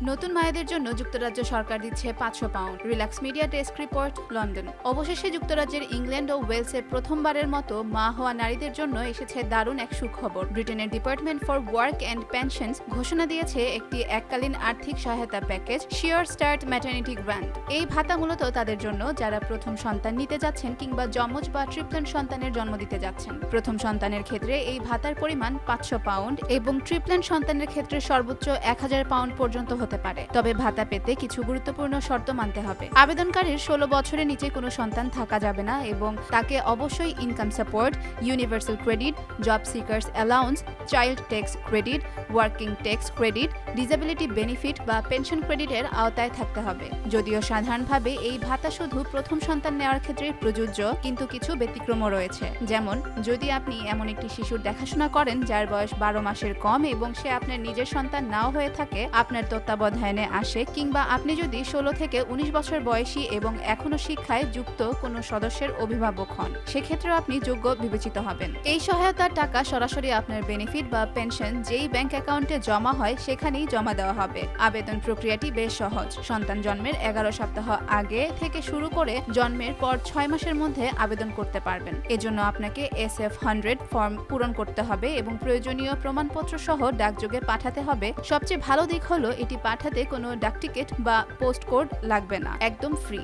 নতুন মায়েদের জন্য যুক্তরাজ্য সরকার দিচ্ছে পাঁচশো pound. Relax media desk report, London. অবশেষে যুক্তরাজ্যের ইংল্যান্ড ও ওয়েলসে প্রথমবারের মতো মা হওয়া নারীদের জন্য এসেছে দারুণ এক সুখবর। ব্রিটেনের department for work and pensions ঘোষণা দিয়েছে একটি এককালীন আর্থিক সহায়তা package, sure start maternity grant. এই ভাতা মূলত তাদের জন্য, যারা প্রথম সন্তান নিতে যাচ্ছেন কিংবা যমজ বা ট্রিপলেন সন্তানের জন্ম দিতে যাচ্ছেন। প্রথম সন্তানের ক্ষেত্রে এই ভাতার পরিমাণ পাঁচশো পাউন্ড এবং ট্রিপলেন সন্তানের ক্ষেত্রে সর্বোচ্চ এক হাজার পাউন্ড পর্যন্ত হতে পারে। তবে ভাতা পেতে কিছু গুরুত্বপূর্ণ শর্ত মানতে হবে। আবেদনকারীর ষোলো বছরের নিচে কোনো সন্তান থাকা যাবে না এবং তাকে অবশ্যই income support universal credit job seekers allowance child tax credit working tax credit disability benefit বা পেনশন ক্রেডিটের আওতায় থাকতে হবে। যদিও সাধারণভাবে এই ভাতা শুধু প্রথম সন্তান নেওয়ার ক্ষেত্রে প্রযোজ্য, কিন্তু কিছু ব্যতিক্রমও রয়েছে। যেমন, যদি আপনি এমন একটি শিশুর দেখাশোনা করেন যার বয়স বারো মাসের কম এবং সে আপনার নিজের সন্তান নাও হয়ে থাকে, আপনার তত্ত্বাবধানে আসে কিংবা আপনি যদি ষোলো থেকে উনিশ বছর বয়সী এবং এখনও শিক্ষায় যুক্ত কোনো সদস্যের অভিভাবক হন, সেক্ষেত্রেও আপনি যোগ্য বিবেচিত হবেন। এই সহায়তার টাকা সরাসরি আপনার বেনিফিট বা পেনশন যেই ব্যাংক অ্যাকাউন্টে জমা হয়, সেখানেই জমা দেওয়া হবে। আবেদন প্রক্রিয়াটি বেশ সহজ। সন্তান জন্মের এগারো সপ্তাহ আগে থেকে শুরু করে জন্মের পর ছয় মাসের মধ্যে আবেদন করতে পারবেন। এজন্য আপনাকে এস এফ হান্ড্রেড ফর্ম পূরণ করতে হবে এবং প্রয়োজনীয় প্রমাণপত্র সহ ডাকযোগে পাঠাতে হবে। সবচেয়ে ভালো দিক হলো এটি পাঠাতে কোনো ডাকটিকিট বা পোস্ট কোড লাগবে না একদম ফ্রি।